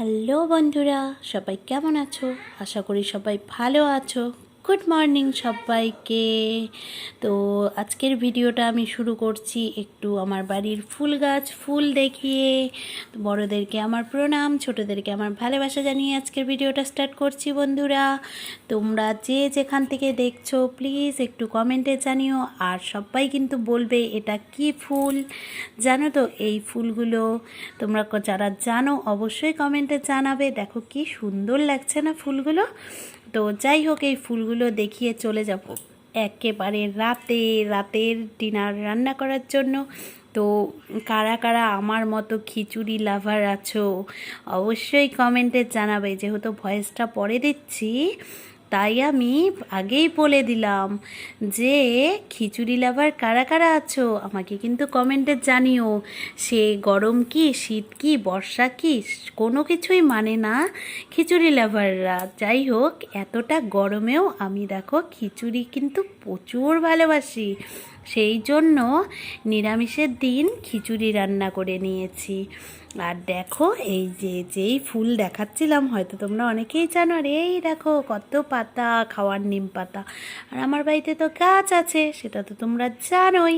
Hello বন্ধুরা সবাই কেমন আছো? আশা করি সবাই ভালো আছো। গুড মর্নিং সবাইকে। তো আজকের ভিডিওটা আমি শুরু করছি একটু আমার বাড়ির ফুল গাছ ফুল দেখিয়ে। বড়োদেরকে আমার প্রণাম, ছোটোদেরকে আমার ভালোবাসা জানিয়ে আজকের ভিডিওটা স্টার্ট করছি বন্ধুরা। তোমরা যে যেখান থেকে দেখছ, প্লিজ একটু কমেন্টে জানিও। আর সবাই কিন্তু বলবে, এটা কি ফুল? জানো তো এই ফুলগুলো তোমরা যারা জানো, অবশ্যই কমেন্টে জানাবে। দেখো কি সুন্দর লাগছে না ফুলগুলো? তো যাই হোক, এই ফুলগুলো দেখিয়ে চলে যাব। একেবারে রাতে, রাতের ডিনার রান্না করার জন্য। তো কারা কারা আমার মতো খিচুড়ি লাভার আছো, অবশ্যই কমেন্টে জানাবে। যেহেতু ভয়েসটা পরে দিচ্ছি তাই আমি আগেই বলে দিলাম যে খিচুড়ি লাভার কারা কারা আছো? আমাকে কিন্তু কমেন্টে জানিও। সে গরম কি, শীত কি, বর্ষা কি, কোনো কিছুই মানে না খিচুড়ি লাভাররা যাই হোক, এতটা গরমেও আমি দেখো খিচুড়ি কিন্তু প্রচুর ভালোবাসি। সেই জন্য নিরামিষের দিন খিচুড়ি রান্না করে নিয়েছি। আর দেখো, এই যে, যেই ফুল দেখাচ্ছিলাম, হয়তো তোমরা অনেকেই জানো, আর এই দেখো, কত পাতা, খাওয়ার নিম পাতা। আর আমার বাড়িতে তো গাছ আছে, সেটা তো তোমরা জানোই।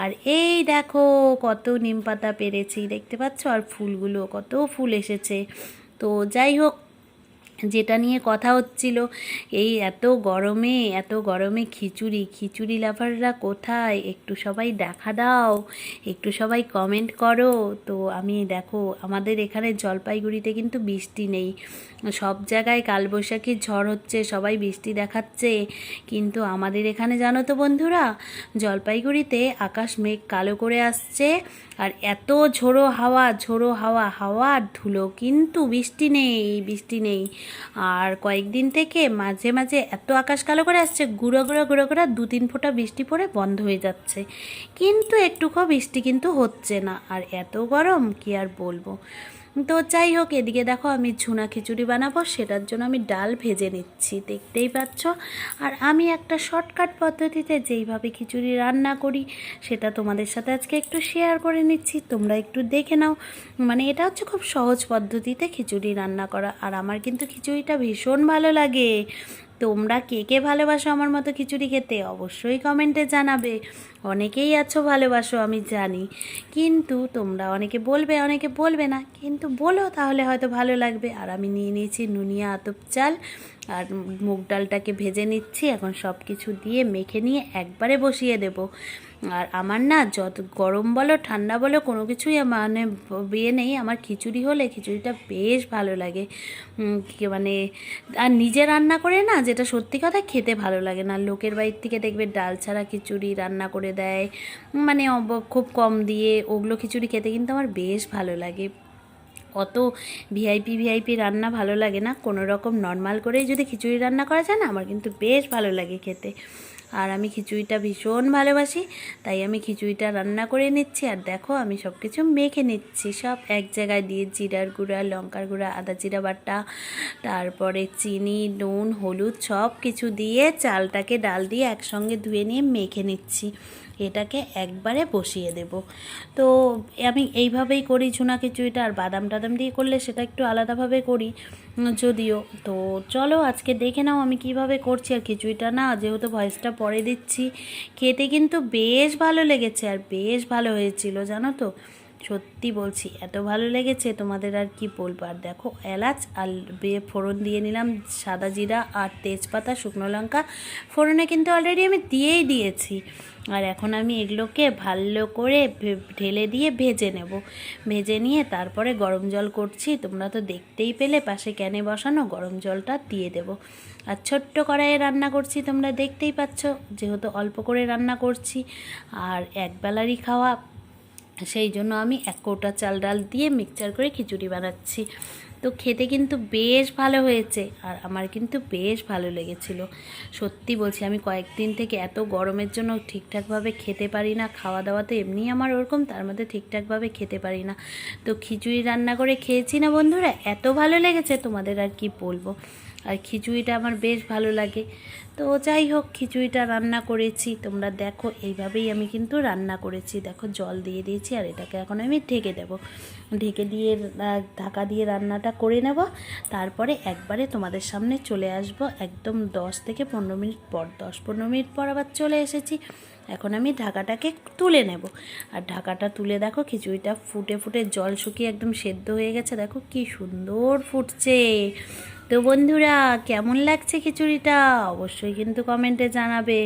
আর এই দেখো, কত নিম পাতা পেরেছি, দেখতে পাচ্ছ? আর ফুলগুলো, কত ফুল এসেছে। তো যাই হোক যেটা নিয়ে কথা হচ্ছিল, এই এত গরমে এত গরমে খিচুড়ি খিচুড়ি লাভাররা কোথায়? একটু সবাই দেখা দাও, একটু সবাই কমেন্ট করো। তো আমি দেখো, আমাদের এখানে জলপাইগুড়িতে কিন্তু বৃষ্টি নেই। সব জায়গায় কালবৈশাখীর ঝড় হচ্ছে, সবাই বৃষ্টি দেখাচ্ছে। কিন্তু আমাদের এখানে জানো তো বন্ধুরা, জলপাইগুড়িতে আকাশ মেঘ কালো করে আসছে। আর এত ঝোড়ো হাওয়া ঝোড়ো হাওয়া হাওয়া আর ধুলো। কিন্তু বৃষ্টি নেই বৃষ্টি নেই। আর কয়েকদিন থেকে মাঝে মাঝে এত আকাশ কালো করে আসছে, গুঁড়ো গুঁড়ো গুঁড়ো করে দু তিন ফোঁটা বৃষ্টি পড়ে বন্ধ হয়ে যাচ্ছে। কিন্তু একটুকু বৃষ্টি কিন্তু হচ্ছে না। আর এত গরম, কি আর বলব? তো যাই হোক, এদিকে দেখো আমি ঝুনা খিচুড়ি বানাবো, সেটার জন্য আমি ডাল ভেজে নিচ্ছি, দেখতেই পাচ্ছ। আর আমি একটা শর্টকাট পদ্ধতিতে যেইভাবে খিচুড়ি রান্না করি, সেটা তোমাদের সাথে আজকে একটু শেয়ার করে নিচ্ছি। তোমরা একটু দেখে নাও। মানে এটা হচ্ছে খুব সহজ পদ্ধতিতে খিচুড়ি রান্না করা, আর আমার কিন্তু খিচুড়িটা ভীষণ ভালো লাগে। তোমরা কে কে ভালোবাসো আমার মতো খিচুড়ি খেতে? অবশ্যই কমেন্টে জানাবে। অনেকেই আছো ভালোবাসো, আমি জানি। কিন্তু তোমরা অনেকে বলবে অনেকে বলবে না। কিন্তু বলো তাহলে হয়তো ভালো লাগবে। আর আমি নিয়ে নিয়েছি নুনিয়া আতপ চাল। আর মুগ ডালটাকে ভেজে নিচ্ছি। এখন সব কিছু দিয়ে মেখে নিয়ে একবারে বসিয়ে দেব। আর আমার না যত গরম বলো, ঠান্ডা বলো, কোনো কিছুই মানে বিয়ে নেই। আমার খিচুড়ি হলে খিচুড়িটা বেশ ভালো লাগে। মানে আর নিজে রান্না করে না, যেটা সত্যি কথা, খেতে ভালো লাগে না। লোকের বাড়ির থেকে দেখবে ডাল ছাড়া খিচুড়ি রান্না করে দেয়। মানে খুব কম দিয়ে ওগুলো খিচুড়ি খেতে কিন্তু আমার বেশ ভালো লাগে। অত ভিআইপি ভিআইপি রান্না ভালো লাগে না। কোনো রকম নর্মাল করেই যদি খিচুড়ি রান্না করা যায় না, আমার কিন্তু বেশ ভালো লাগে খেতে। আর আমি খিচুড়িটা ভীষণ ভালোবাসি, তাই আমি খিচুড়িটা রান্না করে নিচ্ছি। আর দেখো, আমি সব কিছু মেখে নিচ্ছি। সব এক জায়গায় দিয়ে জিরার গুঁড়া, লঙ্কার গুঁড়া, আদা জিরা বাটা, তারপরে চিনি, নুন, হলুদ সব কিছু দিয়ে চালটাকে ডাল দিয়ে একসঙ্গে ধুয়ে নিয়ে মেখে নিচ্ছি। এটাকে একবারে বসিয়ে দেব। তো আমি এইভাবেই করি ঝুনা খিচুড়িটা আর বাদাম টাদাম দিয়ে করলে সেটা একটু আলাদাভাবে করি, যদিও। তো চলো আজকে দেখে নাও আমি কীভাবে করছি আর খিচুড়িটা না, যেহেতু ভয়েসটা পরে দিচ্ছি। খেতে কিন্তু বেশ ভালো লেগেছে আর বেশ ভালো হয়েছিল, জানো তো? সত্যি বলছি, এত ভালো লেগেছে, তোমাদের আর কি বলব? আর দেখো, এলাচ আর বে, ফোড়ন দিয়ে নিলাম সাদা জিরা আর তেজপাতা, শুকনো লঙ্কা। ফোড়নে কিন্তু অলরেডি আমি দিয়েই দিয়েছি। আর এখন আমি এগুলোকে ভালো করে ঢেলে দিয়ে ভেজে নেব। ভেজে নিয়ে তারপরে গরম জল করছি। তোমরা তো দেখতেই পেলে পাশে ক্যানে বসানো গরম জলটা দিয়ে দেব। আর ছোট্ট কড়াইয়ে রান্না করছি, তোমরা দেখতেই পাচ্ছ। যেহেতু অল্প করে রান্না করছি। আর একবেলারই খাওয়া সেই জন্য আমি এক কৌটা চাল ডাল দিয়ে মিক্সচার করে খিচুড়ি বানাচ্ছি। তো খেতে কিন্তু বেশ ভালো হয়েছে আর আমার কিন্তু বেশ ভালো লেগেছিল। সত্যি বলছি, আমি কয়েকদিন থেকে এত গরমের জন্য ঠিকঠাকভাবে খেতে পারি না খাওয়া দাওয়া তো এমনি আমার ওরকম, তার মধ্যে ঠিকঠাকভাবে খেতে পারি না। তো খিচুড়ি রান্না করে খেয়েছি না বন্ধুরা? এত ভালো লেগেছে, তোমাদের আর কি বলব? আর খিচুড়িটা আমার বেশ ভালো লাগে। তো যাই হোক, খিচুড়িটা রান্না করেছি। তোমরা দেখো, এইভাবেই আমি কিন্তু রান্না করেছি। দেখো, জল দিয়ে দিয়েছি আর এটাকে এখন আমি ঢেকে দেবো। ঢেকে দিয়ে ঢাকা দিয়ে রান্নাটা করে নেব। তারপরে একবারে তোমাদের সামনে চলে আসব। একদম দশ থেকে পনেরো মিনিট পর, দশ পনেরো মিনিট পর আবার চলে এসেছি। এখন আমি ঢাকাটাকে তুলে নেব। আর ঢাকাটা তুলে দেখো, খিচুড়িটা ফুটে ফুটে জল শুকিয়ে একদম সেদ্ধ হয়ে গেছে। দেখো, কি সুন্দর ফুটছে। তো বন্ধুরা, কেমন লাগছে খিচুড়িটা? অবশ্যই কিন্তু কমেন্টে জানাবে।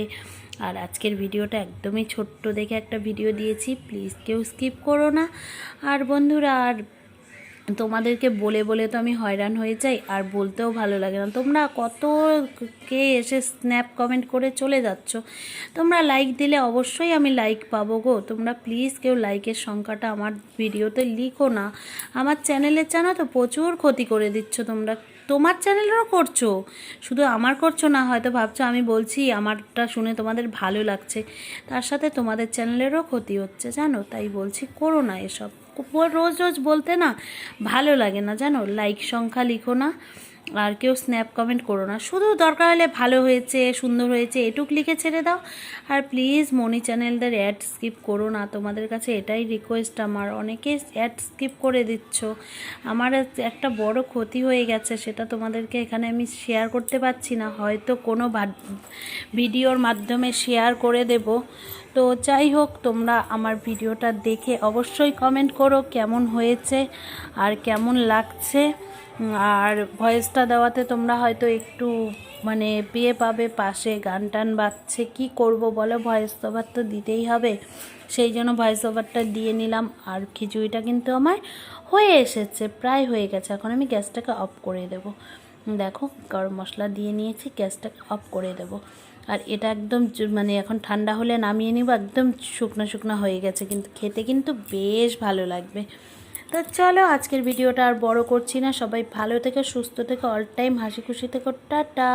আর আজকের ভিডিওটা একদমই ছোট্ট দেখে একটা ভিডিও দিয়েছি, প্লিজ কেউ স্কিপ করো না। আর বন্ধুরা, আর তোমাদেরকে বলে বলে তো আমি হয়রান হয়ে যাই, আর বলতেও ভালো লাগে না। তোমরা কত কে এসে স্ন্যাপ কমেন্ট করে চলে যাচ্ছ? তোমরা লাইক দিলে অবশ্যই আমি লাইক পাবো গো। তোমরা প্লিজ কেউ লাইকের সংখ্যাটা আমার ভিডিওতে লিখো না। আমার চ্যানেলের জানো তো প্রচুর ক্ষতি করে দিচ্ছ তোমরা। তোমার চ্যানেলেরও করছ? শুধু আমার করছ না, হয়তো ভাবছ আমি বলছি, আমারটা শুনে তোমাদের ভালো লাগছে। তার সাথে তোমাদের চ্যানেলেরও ক্ষতি হচ্ছে, জানো? তাই বলছি, করো না এসব। রোজ রোজ বলতে না ভালো লাগে না, জানো? লাইক সংখ্যা লিখো না। আর কেউ স্ন্যাপ কমেন্ট করো না। শুধু দরকার হলে ভালো হয়েছে, সুন্দর হয়েছে, এটুক লিখে ছেড়ে দাও। আর প্লিজ মনি চ্যানেলদের অ্যাড স্কিপ করো না। তোমাদের কাছে এটাই রিকোয়েস্ট আমার। অনেকে অ্যাড স্কিপ করে দিচ্ছ। আমার একটা বড় ক্ষতি হয়ে গেছে, সেটা তোমাদেরকে এখানে আমি শেয়ার করতে পারছি না। হয়তো কোনো ভিডিওর মাধ্যমে শেয়ার করে দেব। তো যাই হোক, তোমরা আমার ভিডিওটা দেখে অবশ্যই কমেন্ট করো কেমন হয়েছে আর কেমন লাগছে। আর ভয়েসটা দেওয়াতে তোমরা হয়তো একটু মানে পেয়ে পাবে পাশে গান টান বাজছে, কী করব বলো? ভয়েস ওভার তো দিতেই হবে। সেই জন্য ভয়েস ওভারটা দিয়ে নিলাম। আর খিচুড়িটা কিন্তু আমার হয়ে এসেছে, প্রায় হয়ে গেছে। এখন আমি গ্যাসটাকে অফ করে দেবো। দেখো, গরম মশলা দিয়ে নিয়েছি, গ্যাসটাকে অফ করে দেবো। আর এটা একদম মানে এখন ঠান্ডা হলে নামিয়ে নিব, একদম শুকনো শুকনো হয়ে গেছে, কিন্তু খেতে কিন্তু বেশ ভালো লাগবে। তো চলো আজকের ভিডিওটা আর বড় করছি না, সবাই ভালো থেকে, সুস্থ থেকে অল টাইম হাসি খুশি থেকে, টাটা।